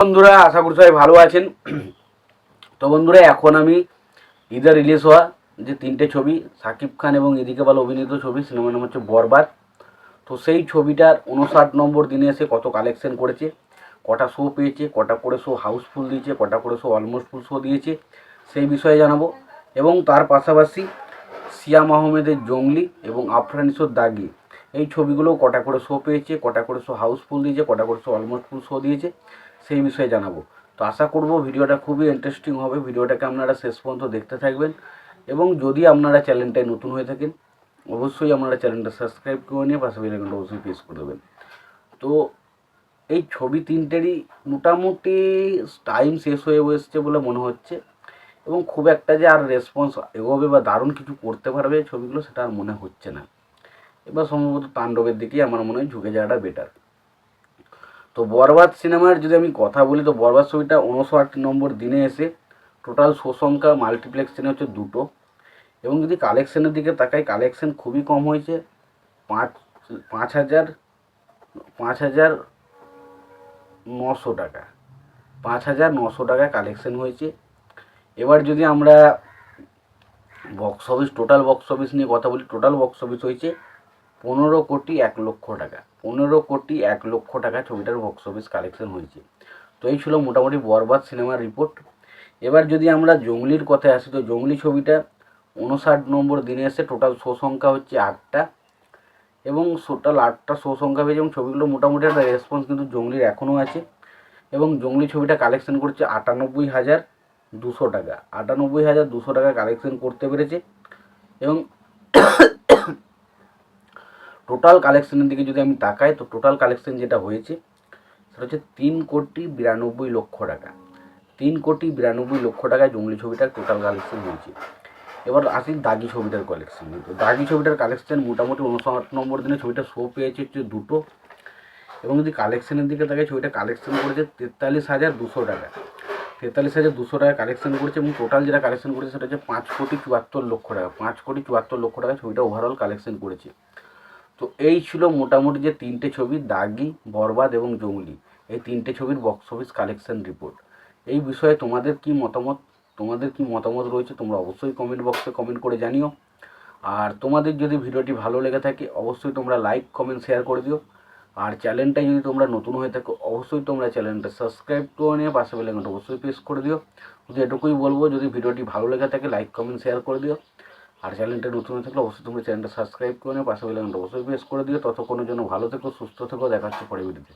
বন্ধুরা, আশা করি সবাই ভালো আছেন। তো বন্ধুরা, এখন আমি ঈদে রিলিজ হওয়া যে তিনটে ছবি, সাকিব খান এবং এদিকে বল অভিনীত ছবি, সিনেমার নাম হচ্ছে বরবাদ। তো সেই ছবিটার উনষাট নম্বর দিনে এসে কত কালেকশন করেছে, কটা শো পেয়েছে, কটা করে শো হাউসফুল দিয়েছে, কটা করে শো অলমোস্ট ফুল শো দিয়েছে, সেই বিষয়ে জানাব। এবং তার পাশাপাশি সিয়াম আহমেদের জঙ্গলি এবং আফরানিসোর দাগি, এই ছবিগুলো কটা করে শো পেয়েছে, কটা করে শো হাউসফুল দিয়েছে, কটা করে শো অলমোস্ট ফুল শো দিয়েছে। সেই বিষয়ে জানাব। তো আশা করব ভিডিওটা খুবই ইন্টারেস্টিং হবে। ভিডিওটাকে আপনারা শেষ পর্যন্ত দেখতে থাকবেন। এবং যদি আপনারা চ্যানেলটায় নতুন হয়ে থাকেন, অবশ্যই আপনারা চ্যানেলটা সাবস্ক্রাইব করে নিয়ে পাশে বেলাইকনটা অবশ্যই প্রেস করে দেবেন। তো এই ছবি তিনটেরই মোটামুটি টাইম শেষ হয়ে এসছে বলে মনে হচ্ছে। এবং খুব একটা যে আর রেসপন্স এগোবে বা দারুণ কিছু করতে পারবে ছবিগুলো সেটা আর মনে হচ্ছে না। এবার সম্ভবত তাণ্ডবের দিকেই আমার মনে হয় ঝুঁকে যাওয়াটা বেটার তো বরবাদ সিনেমার যদি আমি কথা বলি, তো বরবাদ ছবিটা উনষাট নম্বর দিনে এসে টোটাল শো সংখ্যা মাল্টিপ্লেক্স সিনে হচ্ছে দুটো। এবং যদি কালেকশনের দিকে তাকাই কালেকশন খুবই কম হয়েছে। পাঁচ পাঁচ হাজার পাঁচ হাজার নশো টাকা। পাঁচ হাজার নশো টাকা কালেকশন হয়েছে। এবার যদি আমরা box office total box office নিয়ে কথা বলি টোটাল বক্স অফিস হয়েছে পনেরো কোটি এক লক্ষ টাকা। পনেরো কোটি এক লক্ষ টাকা ছবিটার বক্স অফিস কালেকশন হয়েছে। তো এই ছিল মোটামুটি বরবাদ সিনেমার রিপোর্ট এবার যদি আমরা জঙ্গলির কথায় আসি, তো জঙ্গলি ছবিটা উনষাট নম্বর দিনে এসে টোটাল শো সংখ্যা হচ্ছে আটটা এবং টোটাল আটটা শো সংখ্যা পেয়েছে এবং ছবিগুলো মোটামুটি একটা রেসপন্স কিন্তু জঙ্গলির এখনও আছে এবং জঙ্গলি ছবিটা কালেকশন করছে আটানব্বই হাজার দুশো টাকা। আটানব্বই হাজার দুশো টাকা কালেকশন করতে পেরেছে এবং টোটাল কালেকশনের দিকে যদি আমি তাকাই, তো টোটাল কালেকশন যেটা হয়েছে, সেটা হচ্ছে তিন কোটি বিরানব্বই লক্ষ টাকা। তিন কোটি বিরানব্বই লক্ষ টাকায় জঙ্গলি ছবিটার টোটাল কালেকশন হয়েছে। এবার আসি দাগি ছবিটার কালেকশন তো দাগি ছবিটার কালেকশন মোটামুটি উনষাট নম্বর দিনে ছবিটা শো পেয়েছে হচ্ছে দুটো। এবং যদি কালেকশনের দিকে তাকাই, ছবিটা কালেকশন করেছে তেতাল্লিশ হাজার দুশো টাকা। তেতাল্লিশ হাজার দুশো টাকা কালেকশন করেছে এবং টোটাল যেটা কালেকশন করেছে, সেটা হচ্ছে পাঁচ কোটি চুয়াত্তর লক্ষ টাকা। পাঁচ কোটি চুয়াত্তর লক্ষ টাকা ছবিটা ওভারঅল কালেকশন করেছে। তো এই ছিল মোটামুটি যে তিনটে ছবি, দাগি, বরবাদ এবং জঙ্গলি। এই তিনটে ছবির বক্স অফিস কালেকশন রিপোর্ট এই বিষয়ে তোমাদের কি মতামত? তোমাদের কি মতামত রয়েছে তোমরা অবশ্যই কমেন্ট বক্সে কমেন্ট করে জানিও। আর তোমাদের যদি ভিডিওটি ভালো লেগে থাকে, অবশ্যই তোমরা লাইক কমেন্ট শেয়ার করে দিও। আর চ্যানেলটাই যদি তোমরা নতুন হয়ে থাকো, অবশ্যই তোমরা চ্যানেলটা সাবস্ক্রাইব করে নিয়ে পাশে বেলাইকনটা অবশ্যই প্রেস করে দিও। শুধু এটুকুই বলব, যদি ভিডিওটি ভালো লেগে থাকে লাইক কমেন্ট শেয়ার করে দিও। আর চ্যানেলটা নতুন হয়ে থাকলে অবশ্যই তোমরা চ্যানেলটা সাবস্ক্রাইব করে নিয়ে পাশে বেলাইকনটা অবশ্যই প্রেস করে দিও। ততক্ষণের জন্য ভালো থেকো, সুস্থ থেকো দেখা হচ্ছে পরে ভিডিওতে।